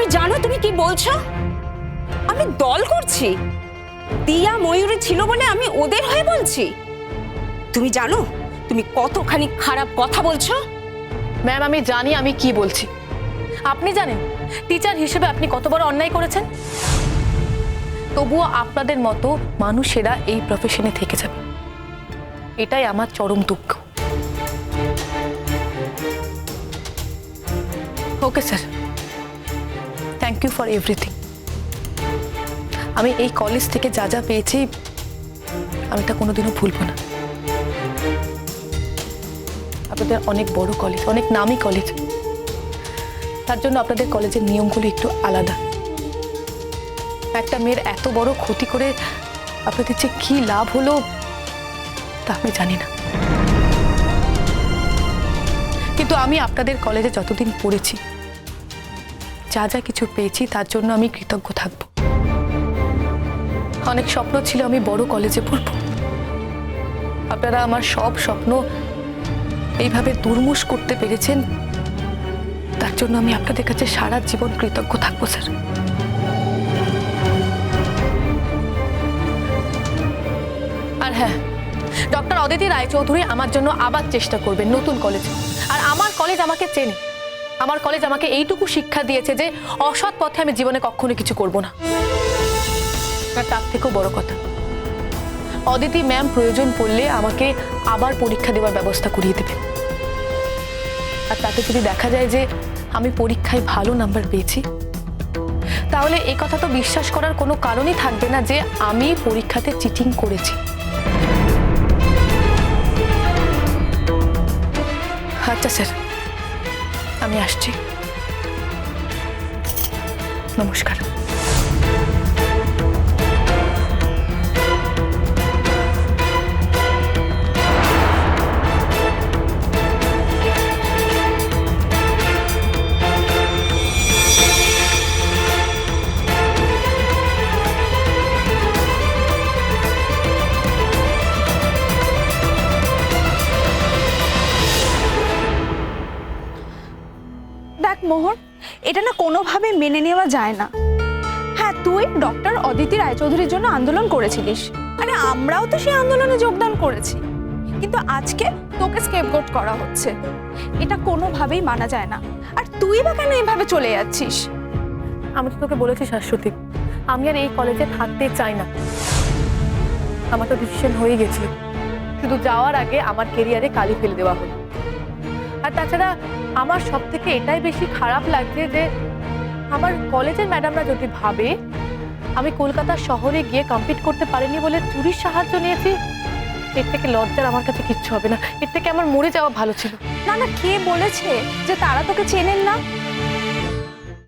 তুমি জানো তুমি কি বলছো? আমি দল করছি। দিয়া ময়ূরী ছিল বলে আমি ওদের হয়ে বলছি। তুমি জানো তুমি কতখানি খারাপ কথা বলছো? ম্যাম, আমি জানি আমি কি বলছি। আপনি জানেন, টিচার হিসেবে আপনি কত বড় অন্যায় করেছেন? তবুও আপনাদের মতো মানুষেরা এই প্রফেশনে থেকে যাবে। এটাই আমার চরম দুঃখ। Okay, sir. Thank you for everything আমি এই কলেজ থেকে যা যা পেয়েছি, আমি তা কোনোদিনও ভুলবো না। আপনাদের অনেক বড় কলেজ অনেক নামি কলেজ তার জন্য আপনাদের কলেজের নিয়মগুলো একটু আলাদা। একটা মেয়ের এত বড় ক্ষতি করে আপনাদের যে কি লাভ হলো, তা আমি জানি না। কিন্তু আমি আপনাদের কলেজে যতদিন পড়েছি যা যা কিছু পেয়েছি, তার জন্য আমি কৃতজ্ঞ থাকব। অনেক স্বপ্ন ছিল আমি বড় কলেজে পড়ব। আপনারা আমার সব স্বপ্ন এইভাবে দুর্মুষ করতে পেরেছেন, তার জন্য আমি আপনাদের কাছে সারা জীবন কৃতজ্ঞ থাকব, স্যার। আর হ্যাঁ ডক্টর অদিতি রায়চৌধুরী আমার জন্য আবার চেষ্টা করবেন নতুন কলেজে। আর আমার কলেজ আমাকে চেনে। আমার কলেজ আমাকে এইটুকু শিক্ষা দিয়েছে যে অসৎ পথে আমি জীবনে কখনো কিছু করব না। তার থেকেও বড় কথা, অদিতি ম্যাম প্রয়োজন পড়লে আমাকে আবার পরীক্ষা দেওয়ার ব্যবস্থা করিয়ে দেবে। আর তাতে যদি দেখা যায় যে আমি পরীক্ষায় ভালো নাম্বার পেয়েছি, তাহলে এই কথা তো বিশ্বাস করার কোনো কারণই থাকবে না যে আমি পরীক্ষাতে চিটিং করেছি। আচ্ছা স্যার আমি আসছি। নমস্কার। দেখ মোহন এটা না কোনোভাবে মেনে নেওয়া যায় না। হ্যাঁ তুই ডক্টর অদিতি রায়চৌধুরীর জন্য আন্দোলন করেছিলিস। আরে আমরাও তো সেই আন্দোলনে যোগদান করেছি। কিন্তু আজকে তোকে স্কেপগোট করা হচ্ছে। এটা কোনোভাবেই মানা যায় না। আর তুই বা কেন এইভাবে চলে যাচ্ছিস? আমি তো তোকে বলেছি, শাশ্বতী। আমি আর এই কলেজে থাকতে চাই না। আমার তো ডিসিশন হয়ে গেছিল। শুধু যাওয়ার আগে আমার কেরিয়ারে কালি ফেলে দেওয়া হলো। আর তাছাড়া আমার সব থেকে এটাই বেশি খারাপ লাগছে যে আমার কলেজের ম্যাডামরা যদি ভাবে আমি কলকাতা শহরে গিয়ে কমপ্লিট করতে পারিনি বলে চুরির সাহায্য নিয়েছি, এর থেকে লজ্জার আমার কাছে কিচ্ছু হবে না। এর থেকে আমার মরে যাওয়া ভালো ছিল। না না, কে বলেছে যে তারা তোকে চেনেন না?